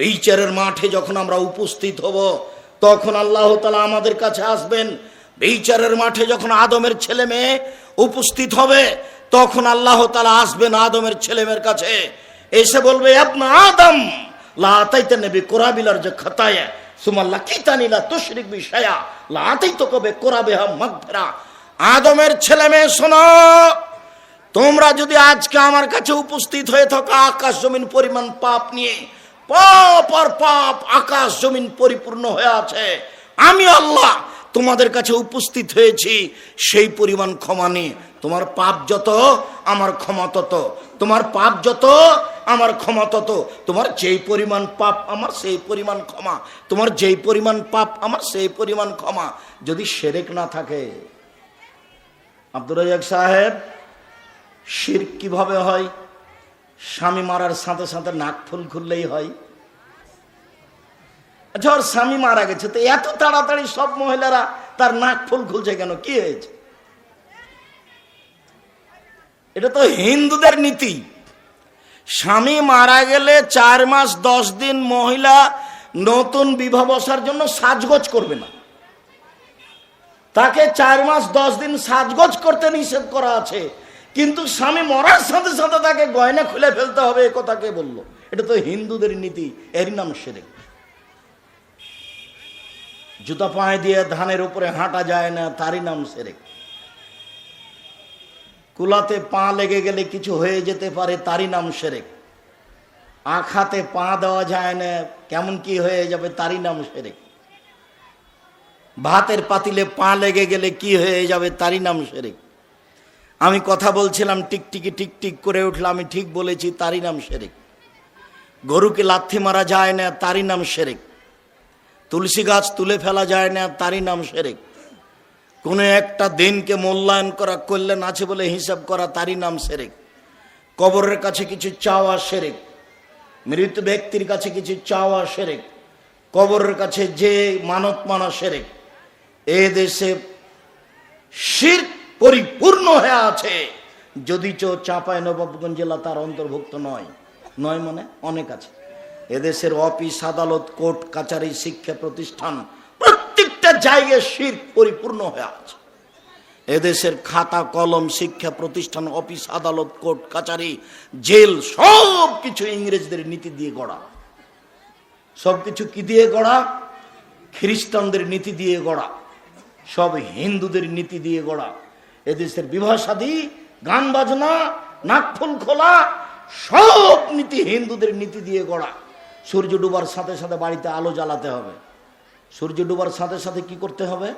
বিচারের মাঠে যখন আমরা উপস্থিত হব, তখন আল্লাহ তালা আমাদের কাছে আসবেন। বিচারের মাঠে যখন আদমের ছেলে মেয়ে উপস্থিত হবে, তখন আল্লাহ তালা আসবেন আদমের ছেলে মেয়ের কাছে। এসে বলবে আপনা আদম যে বিষয়া তো কবে আদমের ছেলে মেয়ে তোমরা যদি আজকে আমার কাছে উপস্থিত হয়ে থাকো, আকাশ জমিন পরিমাণ পাপ নিয়ে পাপ আর পাপ আকাশ জমিন পরিপূর্ণ হয়ে আছে। আমি আল্লাহ তোমাদের কাছে উপস্থিত হয়েছি। সেই পরিমাণ ক্ষমা নিয়ে। তোমার পাপ যত, আমার ক্ষমা তত। তোমার পাপ যত, আমার ক্ষমা তত। তোমার যেই পরিমাণ পাপ, আমার সেই পরিমাণ ক্ষমা। তোমার যেই পরিমাণ পাপ, আমার সেই পরিমাণ ক্ষমা। যদি সেরেক না থাকে, আব্দুর রাজাক সাহেব, শির কীভাবে হয়? স্বামী মারার সাথে সাথে নাক ফুল খুললেই হয়। আচ্ছা ওর স্বামী মারা গেছে, তো এত তাড়াতাড়ি সব মহিলারা তার নাক ফুল খুলছে কেন? কি হয়েছে? এটা তো হিন্দুদের নীতি। স্বামী মারা গেলে চার মাস, দশ দিন মহিলা নতুন বিবাহ বসার জন্য সাজগোজ করবে না। তাকে চার মাস, দশ দিন সাজগোজ করতে নিষেধ করা আছে। কিন্তু স্বামী মরার সাথে সাথে তাকে গয়না খুলে ফেলতে হবে, এ কথা কে বলল? এটা তো হিন্দুদের নীতি, এরই নাম সেরে জুতা পায়ে দিয়ে ধানের উপরে হাঁটা যায় না, তারই নাম সেরেক। কুলাতে পা লেগে গেলে কিছু হয়ে যেতে পারে, তারই নাম সেরেক। আখাতে পা দেওয়া যায় না, কেমন কি হয়ে যাবে, তারই নাম সেরেক। ভাতের পাতিলে পা লেগে গেলে কি হয়ে যাবে, তারই নাম সেরেক। আমি কথা বলছিলাম টিকটিকি টিকটিক করে উঠলে, আমি ঠিক বলেছি, তারই নাম সেরেক। গরুকে লাথি মারা যায় না, তারই নাম সেরেক। তুলসী গাছ তুলে ফেলা যায় না, তারই নাম সেরেক। কোনো একটা দিনকে মূল্যায়ন করা, কল্যাণ আছে বলে হিসাব করা, তারই নাম সেরেক। কবরের কাছে কিছু চাওয়া সেরেক। মৃত ব্যক্তির কাছে কিছু চাওয়া সেরেক। কবরের কাছে যে মানত মানা সেরেক। এ দেশে শির পরিপূর্ণ হয়ে আছে। যদি চো চাঁপাই নবাবগঞ্জ জেলা তার অন্তর্ভুক্ত নয়। নয় মানে অনেক আছে। এদেশের অফিস, আদালত, কোর্ট, কাচারি, শিক্ষা প্রতিষ্ঠান প্রত্যেকটা জায়গায় শির পরিপূর্ণ হয়ে আছে। এদেশের খাতা, কলম, শিক্ষা প্রতিষ্ঠান, অফিস, আদালত, কোর্ট, কাচারি, জেল সব কিছু ইংরেজদের নীতি দিয়ে গড়া। সব কিছু কি দিয়ে গড়া? খ্রিস্টানদের নীতি দিয়ে গড়া। সব হিন্দুদের নীতি দিয়ে গড়া। এদেশের বিবাহ সাদী, গান বাজনা নাকফুল খোলা, সব নীতি হিন্দুদের নীতি দিয়ে গড়া। সূর্য ডুবার সাথে সাথে বাড়িতে আলো জ্বালাতে হবে। সূর্য ডুবার সাথে সাথে কি করতে হবে?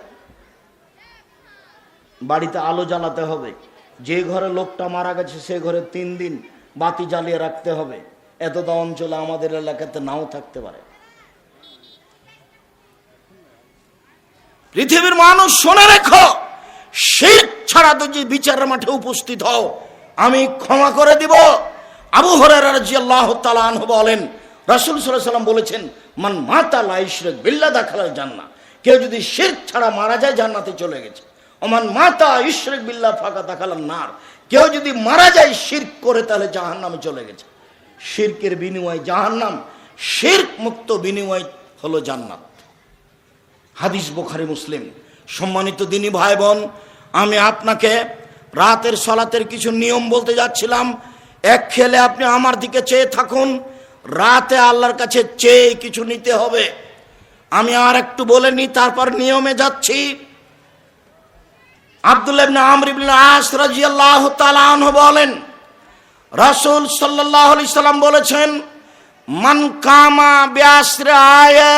বাড়িতে আলো জ্বালাতে হবে। যে ঘরে লোকটা মারা গেছে, সে ঘরে তিন দিন বাতি জ্বালিয়ে রাখতে হবে। এতটা অঞ্চলে আমাদের এলাকাতে নাও থাকতে পারে। পৃথিবীর মানুষ শোনে রেখো শীত ছাড়া তো যে বিচারের মাঠে উপস্থিত হও, আমি ক্ষমা করে দিব। আবু হরের রাজি আল্লাহ তালান বলেন, রাসুল সাল্লাম বলেছেন, মান মাতা লাইশরেক বিল্লা দাখালার জান্না কেউ যদি শির ছাড়া মারা যায়, জান্নাতে চলে গেছে। ওমান মাতা ইশরেক বিল্লা ফাঁকা দাখালার নার। কেউ যদি মারা যায় শির করে, তাহলে জাহান নামে চলে গেছে। শিরকের বিনিময় জাহান্নাম, শির্ক মুক্ত বিনিময় হলো জান্নাত। হাদিস বোখারি, মুসলিম। সম্মানিত দিনী ভাই বোন আমি আপনাকে রাতের সলাতের কিছু নিয়ম বলতে যাচ্ছিলাম। এক খেলে আপনি আমার দিকে চেয়ে থাকুন। রাতে আল্লাহর কাছে চেয়ে কিছু নিতে হবে। আমি আর একটু বলে নি, তারপর নিয়মে যাচ্ছি। আব্দুল ইবনে আমর ইবনে আস তাআলা আনহু বলেন, রাসূল সাল্লাল্লাহু আলাইহি সাল্লাম বলেছেন, মান কামা বিআসরি আয়া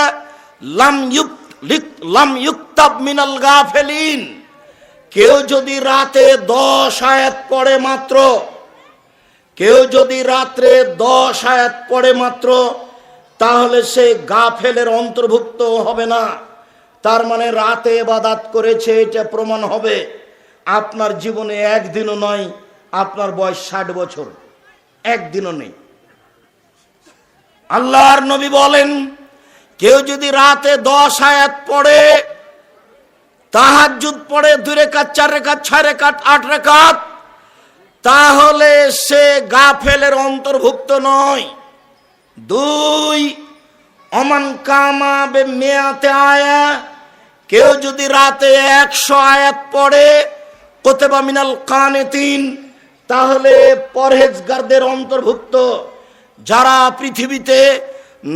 লাম ইউক লাম ইউক্তাব মিনাল গাফিলিন। কেউ যদি রাতে দশ আয়াত পড়ে মাত্র, কেউ যদি রাত্রে দশ আয়াত পড়ে মাত্র, তাহলে সে গাফেলের অন্তর্ভুক্ত হবে না। তার মানে রাতে বাদাত করেছে, এটা প্রমাণ হবে। আপনার জীবনে একদিনও নয়, আপনার বয়স ষাট বছর। একদিনও নেই। আল্লাহর নবী বলেন, কেউ যদি রাতে দশ আয়াত পড়ে তাহাজুদ পড়ে দুই রেখাত, চার রেখাত, ছয় রেখাত, আট রেখাত, তাহলে সে গাফেলের অন্তর্ভুক্ত নয়। দুই, অমান কামা বে মেয়াতে আয়া, কেউ যদি রাতে একশো আয়াত পড়ে, কোতেবা মিনাল কানে তিন তাহলে পরহেজগারদের অন্তর্ভুক্ত। যারা পৃথিবীতে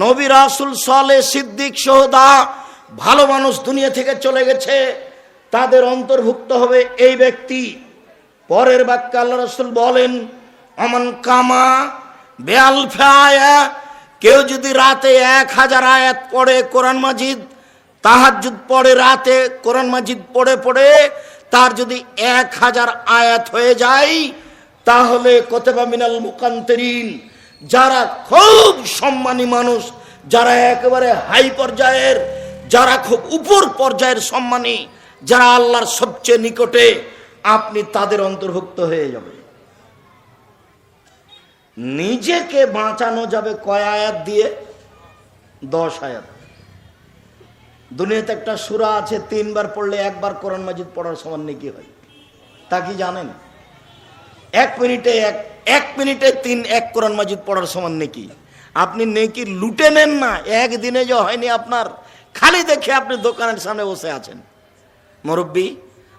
নবী রাসুল সালে সিদ্দিক সোহদা ভালো মানুষ দুনিয়া থেকে চলে গেছে তাদের অন্তর্ভুক্ত হবে এই ব্যক্তি। পরের বাক্যে আল্লাহ রসুল বলেন, অমন কামা বেয়াল আয়া কেউ যদি রাতে এক হাজার আয়াত পড়ে কোরআন মাজিদ তাহাজুদ পড়ে রাতে কোরআন মাজিদ পড়ে পড়ে তার যদি এক হাজার আয়াত হয়ে যায়, তাহলে কোতেবা মিনাল মুকান্তরিন, যারা খুব সম্মানী মানুষ, যারা একেবারে হাই পর্যায়ের, যারা খুব উপর পর্যায়ের সম্মানী যারা আল্লাহর সবচেয়ে নিকটে, আপনি তাদের অন্তর্ভুক্ত হয়ে যাবে নিজেকে বাঁচানো যাবে কয় আয়াত দিয়ে? দশ আয়াত। দুনিয়াতে একটা সুরা আছে, তিনবার পড়লে একবার কোরআন মাজিদ পড়ার সমান নাকি হয়। তা কি জানেন? এক মিনিটে এক এক মিনিটে তিন, এক কোরআন মাজিদ পড়ার সমান নেকি। আপনি নেকি লুটে নেন না, একদিনে যে হয়নি আপনার, খালি দেখে আপনি দোকানের সামনে বসে আছেন। মুরব্বী,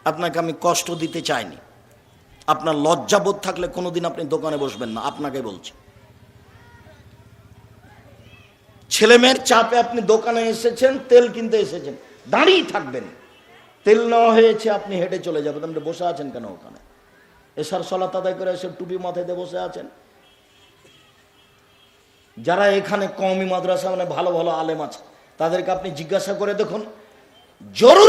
আপনাকে আমি কষ্ট দিতে চাইনি। আপনার লজ্জাবোধ থাকলে কোনোদিন আপনি দোকানে বসবেন না, আপনাকে বলছি। ছেলে মেয়ের চাপে আপনি দোকানে এসেছেন, তেল কিনতে এসেছেন, দাঁড়িয়ে থাকবেন। তেল নেওয়া হয়েছে, আপনি হেঁটে চলে যাবেন। আপনি বসে আছেন কেন ওখানে? এসার সলা তাদাই করে এসে টুপি মাথায় দিয়ে বসে আছেন? যারা এখানে কওমি মাদ্রাসা মানে ভালো ভালো আলেম আছে, তাদেরকে আপনি জিজ্ঞাসা করে দেখুন, জরুরি